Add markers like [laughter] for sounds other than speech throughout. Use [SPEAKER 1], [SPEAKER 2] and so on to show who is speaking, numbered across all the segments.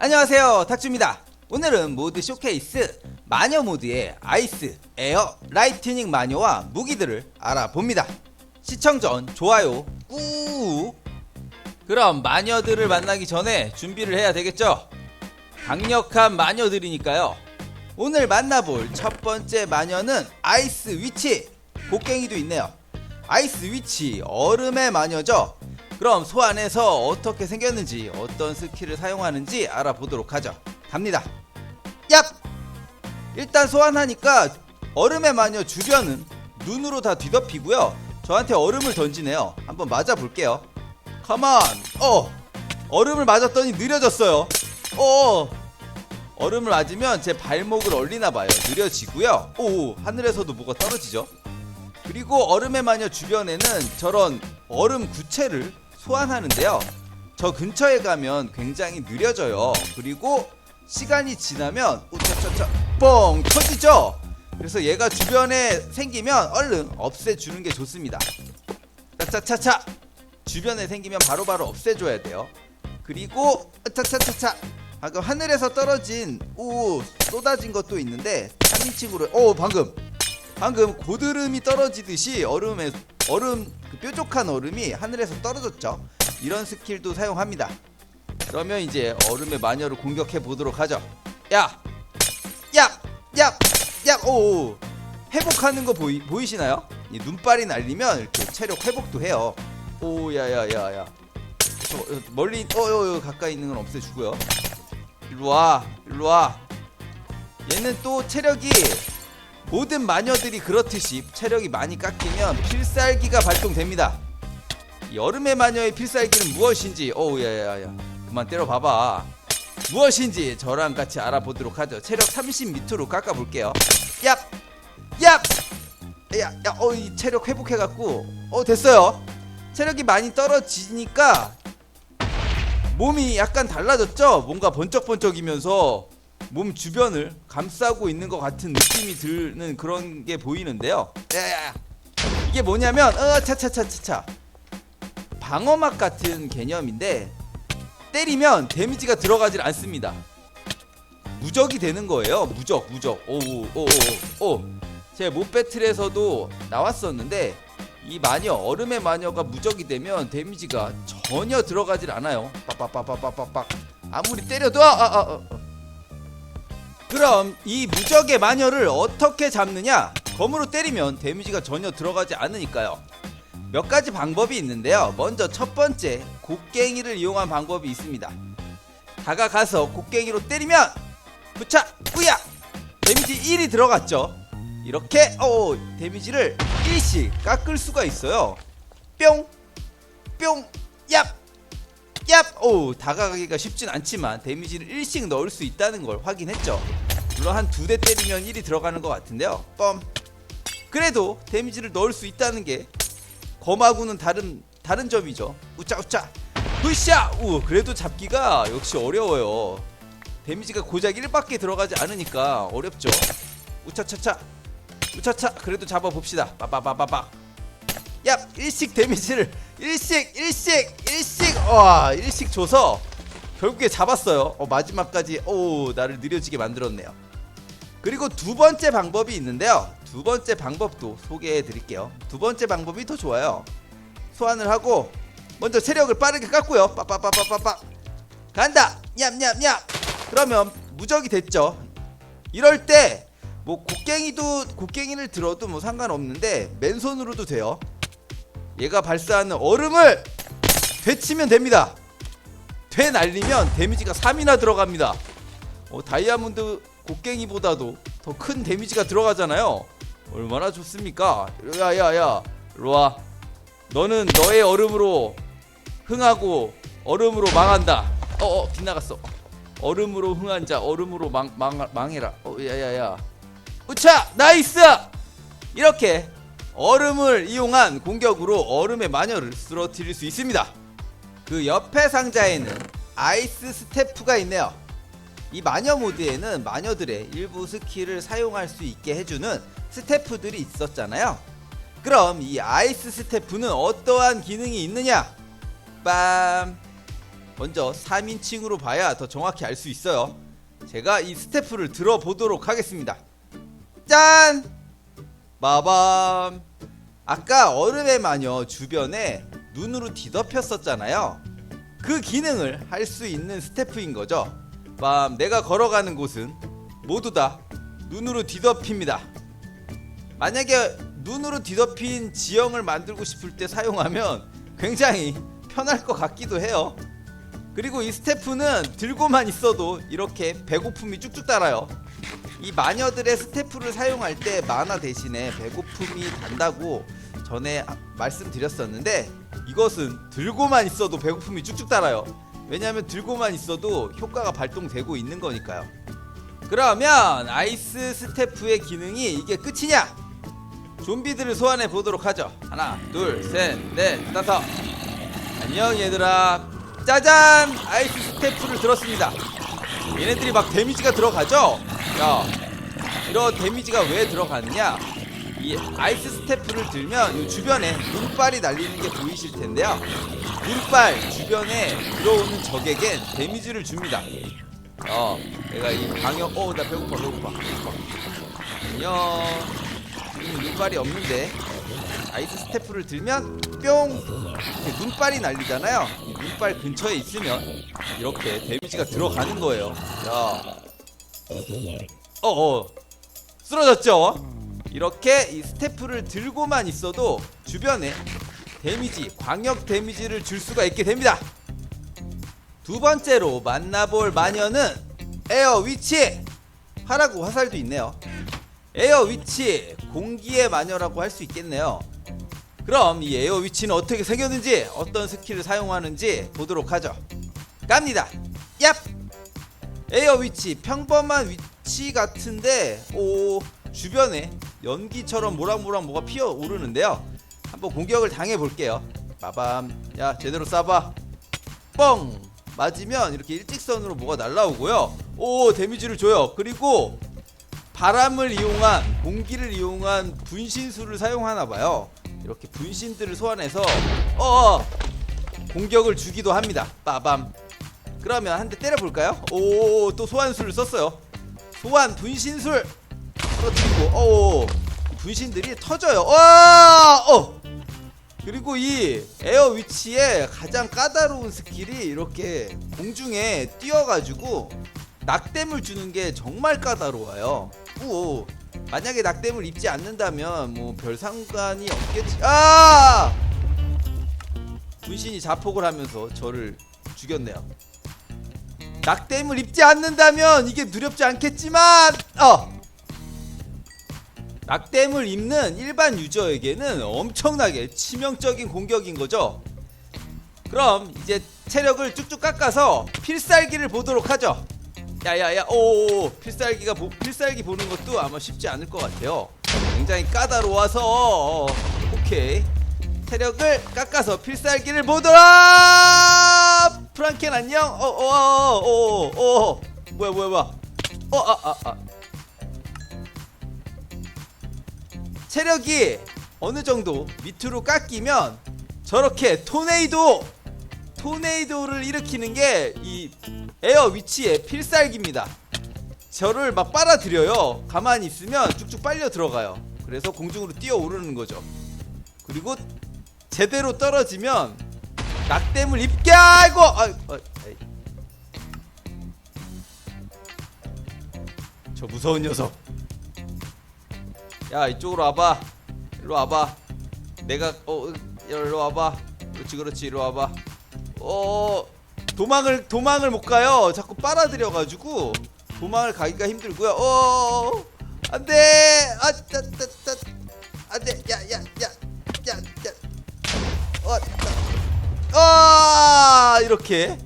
[SPEAKER 1] 안녕하세요 탁주입니다. 오늘은 모드 쇼케이스 마녀 모드의 아이스, 에어, 라이트닝 마녀와 무기들을 알아봅니다. 시청 전 좋아요 꾹! 그럼 마녀들을 만나기 전에 준비를 해야 되겠죠? 강력한 마녀들이니까요. 오늘 만나볼 첫 번째 마녀는 아이스 위치 곡괭이도 있네요. 아이스 위치 얼음의 마녀죠 그럼 소환해서 어떻게 생겼는지 어떤 스킬을 사용하는지 알아보도록 하죠. 갑니다. 얍! 일단 소환하니까 얼음의 마녀 주변은 눈으로 다 뒤덮이고요. 저한테 얼음을 던지네요. 한번 맞아볼게요. 컴온! 어! 얼음을 맞았더니 느려졌어요. 어! 얼음을 맞으면 제 발목을 얼리나봐요. 느려지고요. 오! 하늘에서도 뭐가 떨어지죠? 그리고 얼음의 마녀 주변에는 저런 얼음 구체를 소환하는데요. 저 근처에 가면 굉장히 느려져요. 그리고 시간이 지나면 우차차차 뻥 터지죠. 그래서 얘가 주변에 생기면 얼른 없애주는 게 좋습니다. 차차차차 주변에 생기면 바로바로 없애줘야 돼요. 그리고 차차차차 방금 하늘에서 떨어진 오 쏟아진 것도 있는데 3인칭으로 오 방금 방금 고드름이 떨어지듯이 얼음에 얼음 그 뾰족한 얼음이 하늘에서 떨어졌죠. 이런 스킬도 사용합니다. 그러면 이제 얼음의 마녀를 공격해 보도록 하죠. 야, 야, 야, 야, 오, 오. 회복하는 거 보이 보이시나요? 이 눈발이 날리면 이렇게 체력 회복도 해요. 오, 야, 야, 야, 야. 저, 어, 멀리, 어, 어, 어, 가까이 있는 건 없애주고요. 일로 와, 일로 와. 얘는 또 체력이 모든 마녀들이 그렇듯이 체력이 많이 깎이면 필살기가 발동됩니다. 이 여름의 마녀의 필살기는 무엇인지 어우 야야야 그만 때려봐봐 무엇인지 저랑 같이 알아보도록 하죠 체력 30 밑으로 깎아볼게요 얍! 얍! 야, 야, 어, 이 체력 회복해갖고 어 됐어요 체력이 많이 떨어지니까 몸이 약간 달라졌죠 뭔가 번쩍번쩍이면서 몸 주변을 감싸고 있는 것 같은 느낌이 드는 그런 게 보이는데요. 야야야. 이게 뭐냐면 어 차차차차차 방어막 같은 개념인데 때리면 데미지가 들어가질 않습니다. 무적이 되는 거예요. 무적, 무적. 오오오오. 제못 배틀에서도 나왔었는데 이 마녀 얼음의 마녀가 무적이 되면 데미지가 전혀 들어가질 않아요. 빡빡빡빡빡빡. 아무리 때려도 아, 아, 아, 아. 그럼 이 무적의 마녀를 어떻게 잡느냐? 검으로 때리면 데미지가 전혀 들어가지 않으니까요. 몇 가지 방법이 있는데요. 먼저 첫 번째, 곡괭이를 이용한 방법이 있습니다. 다가가서 곡괭이로 때리면 부차 뿌야 데미지 1이 들어갔죠. 이렇게 어 데미지를 1씩 깎을 수가 있어요. 뿅, 뿅, 얍, 얍! 오 다가가기가 쉽진 않지만 데미지를 1씩 넣을 수 있다는 걸 확인했죠. 물론 한 두 대 때리면 1이 들어가는 것 같은데요. 뻔 그래도 데미지를 넣을 수 있다는 게 검하고는 다른 다른 점이죠. 우짜우짜. 으쌰! 우 그래도 잡기가 역시 어려워요. 데미지가 고작 1밖에 들어가지 않으니까 어렵죠. 우차차차. 우차차. 그래도 잡아봅시다. 빠바바바박 야 일식 데미지를 일식 일식 일식. 와 일식 줘서 결국에 잡았어요. 어, 마지막까지 오 나를 느려지게 만들었네요. 그리고 두 번째 방법이 있는데요. 두 번째 방법도 소개해 드릴게요. 두 번째 방법이 더 좋아요. 소환을 하고 먼저 체력을 빠르게 깎고요. 빠빠빠빠빠빠. 간다. 냠냠냠. 그러면 무적이 됐죠. 이럴 때 뭐 곡괭이도 곡괭이를 들어도 뭐 상관없는데 맨손으로도 돼요 얘가 발사하는 얼음을 되치면 됩니다. 되 날리면 데미지가 3이나 들어갑니다. 어, 다이아몬드 곡괭이보다도 더 큰 데미지가 들어가잖아요. 얼마나 좋습니까? 야야야, 로아, 너는 너의 얼음으로 흥하고 얼음으로 망한다. 어어 어, 빗나갔어. 얼음으로 흥한 자 얼음으로 망, 망 망해라. 어 야야야. 우차 나이스. 이렇게 얼음을 이용한 공격으로 얼음의 마녀를 쓰러뜨릴 수 있습니다. 그 옆에 상자에는 아이스 스태프가 있네요. 이 마녀 모드에는 마녀들의 일부 스킬을 사용할 수 있게 해주는 스태프들이 있었잖아요. 그럼 이 아이스 스태프는 어떠한 기능이 있느냐? 빰 먼저 3인칭으로 봐야 더 정확히 알 수 있어요. 제가 이 스태프를 들어보도록 하겠습니다. 짠! 마밤. 아까 얼음의 마녀 주변에 눈으로 뒤덮였었잖아요. 그 기능을 할 수 있는 스태프인 거죠. 빰, 내가 걸어가는 곳은 모두 다 눈으로 뒤덮입니다. 만약에 눈으로 뒤덮인 지형을 만들고 싶을 때 사용하면 굉장히 편할 것 같기도 해요. 그리고 이 스태프는 들고만 있어도 이렇게 배고픔이 쭉쭉 따라요. 이 마녀들의 스태프를 사용할 때 만화 대신에 배고픔이 단다고 전에 아- 말씀드렸었는데 이것은 들고만 있어도 배고픔이 쭉쭉 따라요. 왜냐하면 들고만 있어도 효과가 발동되고 있는 거니까요. 그러면 아이스 스태프의 기능이 이게 끝이냐? 좀비들을 소환해 보도록 하죠. 하나, 둘, 셋, 넷, 다섯. 안녕 얘들아. 짜잔! 아이스 스태프를 들었습니다. 얘네들이 막 데미지가 들어가죠? 야, 이런 데미지가 왜 들어가느냐? 이 아이스 스태프를 들면 이 주변에 눈발이 날리는 게 보이실 텐데요. 눈발 주변에 들어오는 적에겐 데미지를 줍니다. 어, 내가 이 방역, 어, 나 배고파, 배고파, 배고파. 안녕. 지금 눈발이 없는데 아이스 스태프를 들면 뿅 이렇게 눈발이 날리잖아요. 이 눈발 근처에 있으면 이렇게 데미지가 들어가는 거예요. 야, 어, 어, 쓰러졌죠? 이렇게 이 스태프를 들고만 있어도 주변에 데미지, 광역 데미지를 줄 수가 있게 됩니다. 두 번째로 만나볼 마녀는 에어 위치 화라고 화살도 있네요. 에어 위치 공기의 마녀라고 할 수 있겠네요. 그럼 이 에어 위치는 어떻게 생겼는지 어떤 스킬을 사용하는지 보도록 하죠. 갑니다. 얍! 에어 위치 평범한 위치 같은데 오 주변에 연기처럼 모락모락 뭐가 피어 오르는데요. 한번 공격을 당해 볼게요. 빠밤. 야 제대로 쏴봐. 뻥 맞으면 이렇게 일직선으로 뭐가 날라오고요. 오 데미지를 줘요. 그리고 바람을 이용한 공기를 이용한 분신술을 사용하나 봐요. 이렇게 분신들을 소환해서 어 공격을 주기도 합니다. 빠밤. 그러면 한 대 때려 볼까요? 오 또 소환술을 썼어요. 소환 분신술 떨어뜨리고 오 분신들이 터져요. 와 어. 그리고 이 에어 위치의 가장 까다로운 스킬이 이렇게 공중에 뛰어가지고 낙댐을 주는 게 정말 까다로워요. 오, 만약에 낙댐을 입지 않는다면 뭐 별 상관이 없겠지. 아! 분신이 자폭을 하면서 저를 죽였네요. 낙댐을 입지 않는다면 이게 두렵지 않겠지만, 어. 낙댐을 입는 일반 유저에게는 엄청나게 치명적인 공격인 거죠. 그럼 이제 체력을 쭉쭉 깎아서 필살기를 보도록 하죠. 야야야 오 필살기가 보, 필살기 보는 것도 아마 쉽지 않을 것 같아요. 굉장히 까다로워서 어, 오케이 체력을 깎아서 필살기를 보도록 프랑켄 안녕 어어 어 어 어 뭐야 뭐야 뭐야 어아아 아, 아. 체력이 어느 정도 밑으로 깎이면 저렇게 토네이도 토네이도를 일으키는 게 이 에어 위치의 필살기입니다. 저를 막 빨아들여요. 가만히 있으면 쭉쭉 빨려 들어가요. 그래서 공중으로 뛰어 오르는 거죠. 그리고 제대로 떨어지면 낙댐을 입게 아이고 아, 아, 아이. 저 무서운 녀석. 야 이쪽으로 와봐. 일로 와봐. 내가 어 일로 와봐. 그렇지 그렇지 일로 와봐. 어 도망을 도망을 못 가요. 자꾸 빨아들여 가지고 도망을 가기가 힘들고요. 어 안돼. 아따따따 안돼. 야야야야야 어. 아 이렇게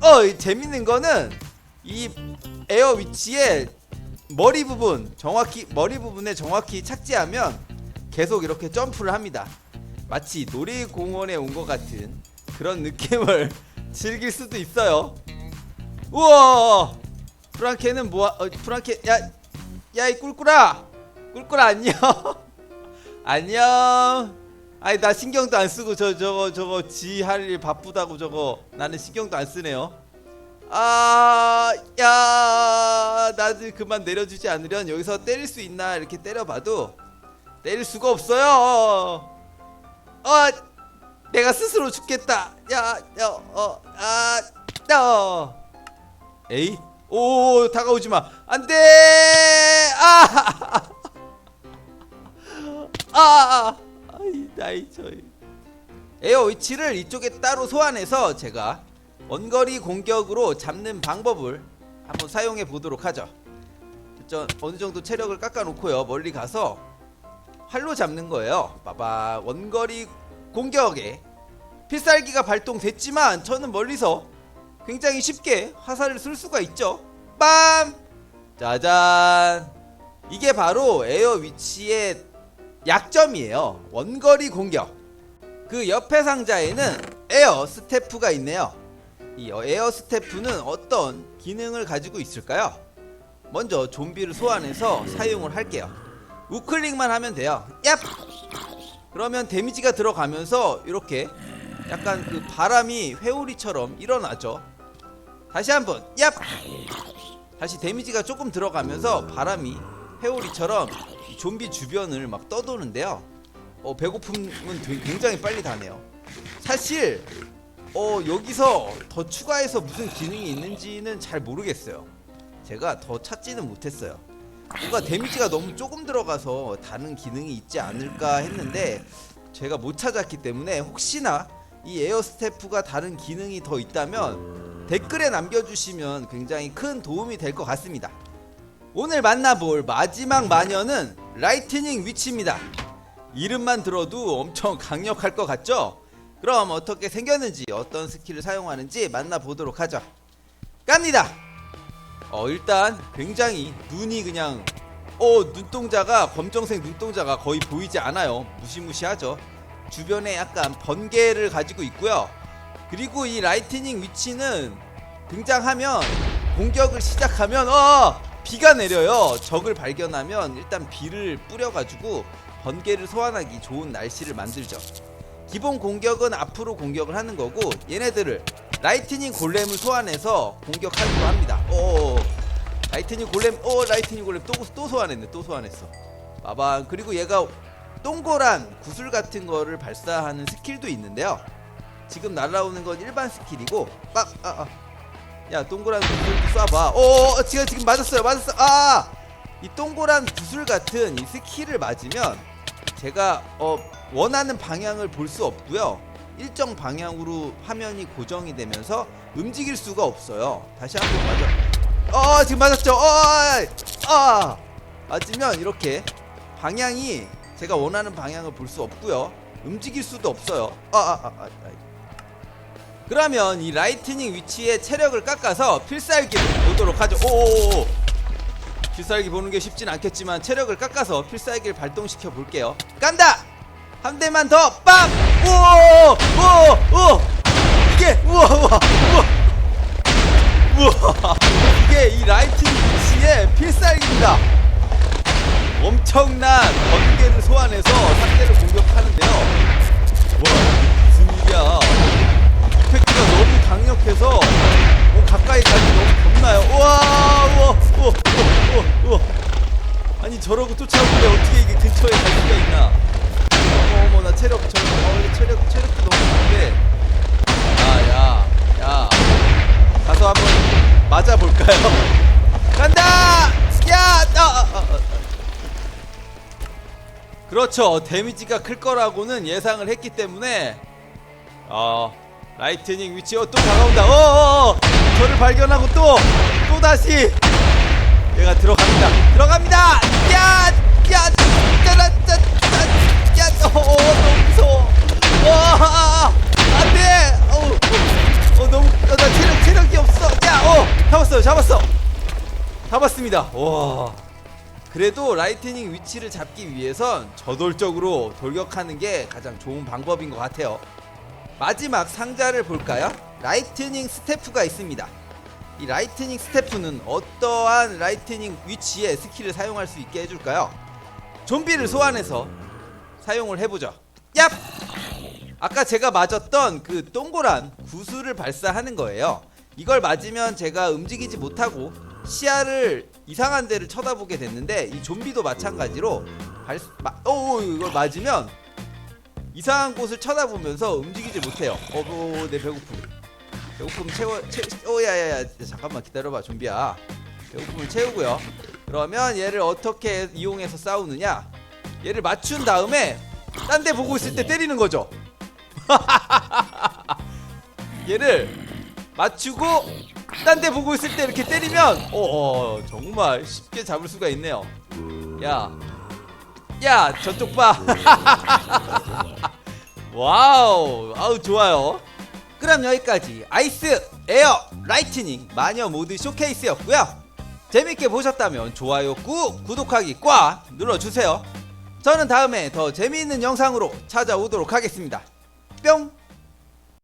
[SPEAKER 1] 어이 재밌는 거는 이 에어 위치에 머리 부분 정확히 머리 부분에 정확히 착지하면 계속 이렇게 점프를 합니다. 마치 놀이공원에 온 것 같은 그런 느낌을 [laughs] 즐길 수도 있어요. 우와! 프랑케는 뭐야? 어, 프랑케 야, 야 이 꿀꿀아, 꿀꿀아 안녕. [laughs] 안녕. 아니 나 신경도 안 쓰고 저 저거 저거 지 할 일 바쁘다고 저거 나는 신경도 안 쓰네요. 아, 야, 나도 그만 내려주지 않으련 여기서 때릴 수 있나 이렇게 때려봐도 때릴 수가 없어요. 아, 내가 스스로 죽겠다. 야, 야, 어, 아, 어. 에이, 오, 다가오지 마. 안 돼. 아, [laughs] 아, 아, 나이 저희. 에어 위치를 이쪽에 따로 소환해서 제가 원거리 공격으로 잡는 방법을 한번 사용해 보도록 하죠. 저 어느 정도 체력을 깎아 놓고요. 멀리 가서 활로 잡는 거예요. 봐봐. 원거리 공격에 필살기가 발동됐지만 저는 멀리서 굉장히 쉽게 화살을 쓸 수가 있죠. 빰! 짜잔. 이게 바로 에어 위치의 약점이에요. 원거리 공격. 그 옆에 상자에는 에어 스태프가 있네요. 이 에어 스태프는 어떤 기능을 가지고 있을까요? 먼저 좀비를 소환해서 사용을 할게요. 우클릭만 하면 돼요. 얍! 그러면 데미지가 들어가면서 이렇게 약간 그 바람이 회오리처럼 일어나죠. 다시 한번 얍! 다시 데미지가 조금 들어가면서 바람이 회오리처럼 이 좀비 주변을 막 떠도는데요. 어, 배고픔은 굉장히 빨리 다네요. 사실 어, 여기서 더 추가해서 무슨 기능이 있는지는 잘 모르겠어요. 제가 더 찾지는 못했어요. 뭔가 데미지가 너무 조금 들어가서 다른 기능이 있지 않을까 했는데 제가 못 찾았기 때문에 혹시나 이 에어 스태프가 다른 기능이 더 있다면 댓글에 남겨주시면 굉장히 큰 도움이 될 것 같습니다. 오늘 만나볼 마지막 마녀는 라이트닝 위치입니다. 이름만 들어도 엄청 강력할 것 같죠? 그럼 어떻게 생겼는지 어떤 스킬을 사용하는지 만나보도록 하죠. 깝니다. 어 일단 굉장히 눈이 그냥 어 눈동자가 검정색 눈동자가 거의 보이지 않아요. 무시무시하죠. 주변에 약간 번개를 가지고 있고요. 그리고 이 라이트닝 위치는 등장하면 공격을 시작하면 어 비가 내려요. 적을 발견하면 일단 비를 뿌려가지고 번개를 소환하기 좋은 날씨를 만들죠. 기본 공격은 앞으로 공격을 하는 거고 얘네들을 라이트닝 골렘을 소환해서 공격하기로 합니다. 오, 라이트닝 골렘, 오 라이트닝 골렘 또, 또 소환했네, 또 소환했어. 봐봐. 그리고 얘가 동그란 구슬 같은 거를 발사하는 스킬도 있는데요. 지금 날라오는 건 일반 스킬이고, 빡, 아, 아. 야 동그란 구슬도 쏴봐. 오, 지금 지금 맞았어요, 맞았어. 아, 이 동그란 구슬 같은 이 스킬을 맞으면 제가 어 원하는 방향을 볼 수 없고요. 일정 방향으로 화면이 고정이 되면서 움직일 수가 없어요. 다시 한 번 맞아. 어 지금 맞았죠. 어, 아 맞으면 이렇게 방향이 제가 원하는 방향을 볼 수 없고요. 움직일 수도 없어요. 아, 아, 아, 아, 아. 그러면 이 라이트닝 위치에 체력을 깎아서 필살기를 보도록 하죠. 오오오. 필살기 보는 게 쉽진 않겠지만 체력을 깎아서 필살기를 발동시켜 볼게요. 간다! 한 대만 더! 빰! 우와! 우와! 우와! 이게 우와 우와 우와 우와 이게 이 라이팅 위치의 필살기입니다. 엄청난 번개를 소환해서 상대를 공격하는데 강력해서 어, 가까이 가기 너무 겁나요. 우와, 우와, 우와, 우와, 우와. 아니 저러고 쫓아오는데 어떻게 이게 근처에 갈 수가 있나? 어머, 어머, 나 체력 저, 어, 체력 체력도 너무 좋은데. 야, 야, 야. 가서 한번 맞아 볼까요? [laughs] 간다! 야, 아. 그렇죠. 데미지가 클 거라고는 예상을 했기 때문에 어 라이트닝 위치 어또 다가온다. 어어어 저를 발견하고 또 또 다시 얘가 들어갑니다. 들어갑니다. 야, 야, 짜라짜짜, 야, 어, 어. 어, 어, 어, 어. 잡았습니다. 와. 그래도 라이트닝 위치를 잡기 위해선 저돌적으로 돌격하는 게 가장 좋은 방법인 것 같아요. 마지막 상자를 볼까요? 라이트닝 스태프가 있습니다. 이 라이트닝 스태프는 어떠한 라이트닝 위치에 스킬을 사용할 수 있게 해줄까요? 좀비를 소환해서 사용을 해보죠. 얍! 아까 제가 맞았던 그 동그란 구슬을 발사하는 거예요. 이걸 맞으면 제가 움직이지 못하고 시야를 이상한 데를 쳐다보게 됐는데 이 좀비도 마찬가지로 발, 마, 오 이걸 맞으면 이상한 곳을 쳐다보면서 움직이지 못해요. 어, 어, 내 배고픔. 배고픔 채워, 채, 어, 야야야, 잠깐만 기다려봐, 좀비야. 배고픔을 채우고요. 그러면 얘를 어떻게 이용해서 싸우느냐? 얘를 맞춘 다음에 딴 데 보고 있을 때 때리는 거죠. [laughs] 얘를 맞추고 딴 데 보고 있을 때 이렇게 때리면 어, 어 정말 쉽게 잡을 수가 있네요. 야, 야 저쪽 봐. [laughs] 와우, 아우 좋아요. 그럼 여기까지 아이스, 에어, 라이트닝 마녀 모드 쇼케이스였고요. 재밌게 보셨다면 좋아요 꾹, 구독하기 꽉 눌러주세요. 저는 다음에 더 재미있는 영상으로 찾아오도록 하겠습니다. 뿅!